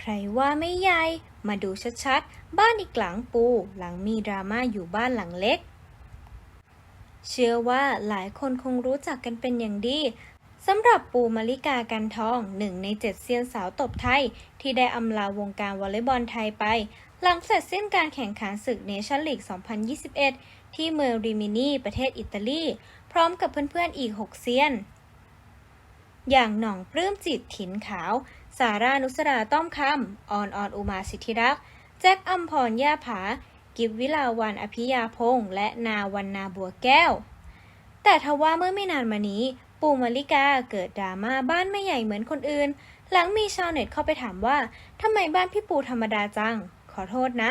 ใครว่าไม่ใหญ่ มาดูชัดๆ บ้านอีกหลังปู หลังมีดราม่าอยู่บ้านหลังเล็ก เชื่อว่าหลายคนคงรู้จักกันเป็นอย่างดีสำหรับปูมาริกากันทองหนึ่งในเจ็ดเซียนสาวตบไทย ที่ได้อำลาวงการวอลเลย์บอลไทยไป หลังเสร็จสิ้นการแข่งขันศึกเนชั่นลีก 2021 ที่เมืองริมินีประเทศอิตาลี พร้อมกับเพื่อนๆอีก 6 เซียน อย่างหน่องปลื้มจิตถินขาว สารานุสราต้อมคำออนออนอุมาสิทธิรักษ์แจ็คอัมพรย่าผา กิบวิลาวันอภิยาพงษ์และนาวันนาบัวแก้ว แต่ทว่าเมื่อไม่นานมานี้ปูมาริกาเกิดดราม่าบ้านไม่ใหญ่เหมือนคนอื่น หลังมีชาวเน็ตเข้าไปถามว่าทำไมบ้านพี่ปูธรรมดาจัง ขอโทษนะ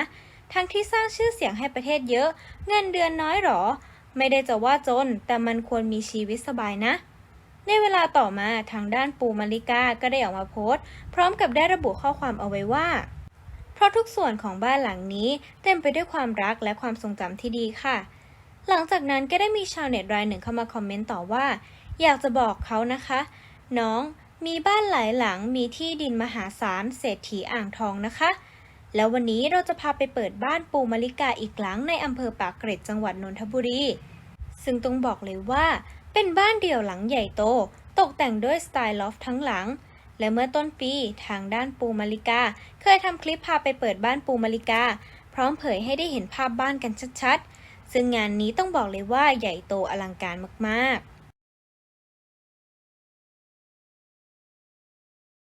ทั้งที่สร้างชื่อเสียงให้ประเทศเยอะ เงินเดือนน้อยหรอ ไม่ได้จะว่าจน แต่มันควรมีชีวิตสบายนะ ในเวลาต่อมาทางด้านปูมาริกาก็ได้ออกมาโพสต์ พร้อมกับได้ระบุข้อความเอาไว้ว่า เพราะทุกส่วนของบ้านหลังนี้ เต็มไปด้วยความรักและความทรงจำที่ดีค่ะ หลังจากนั้นก็ได้มีชาวเน็ตรายหนึ่งเข้ามาคอมเมนต์ต่อว่า อยากจะบอกเขานะคะ น้องมีบ้านหลายหลังมีที่ดินมหาศาลเศรษฐีอ่างทองนะคะ แล้ววันนี้เราจะพาไปเปิดบ้านปูมาริกาอีกหลังในอำเภอปากเกร็ดจังหวัดนนทบุรี ซึ่งต้องบอกเลยว่า เป็นบ้านเดี่ยวหลังใหญ่โต ตกแต่งด้วยสไตล์ลอฟทั้งหลัง และเมื่อต้นปีทางด้านปูมาริกา เคยทำคลิปพาไปเปิดบ้านปูมาริกา พร้อมเผยให้ได้เห็นภาพบ้านกันชัดๆ ซึ่งงานนี้ต้องบอกเลยว่าใหญ่โตอลังการมากๆ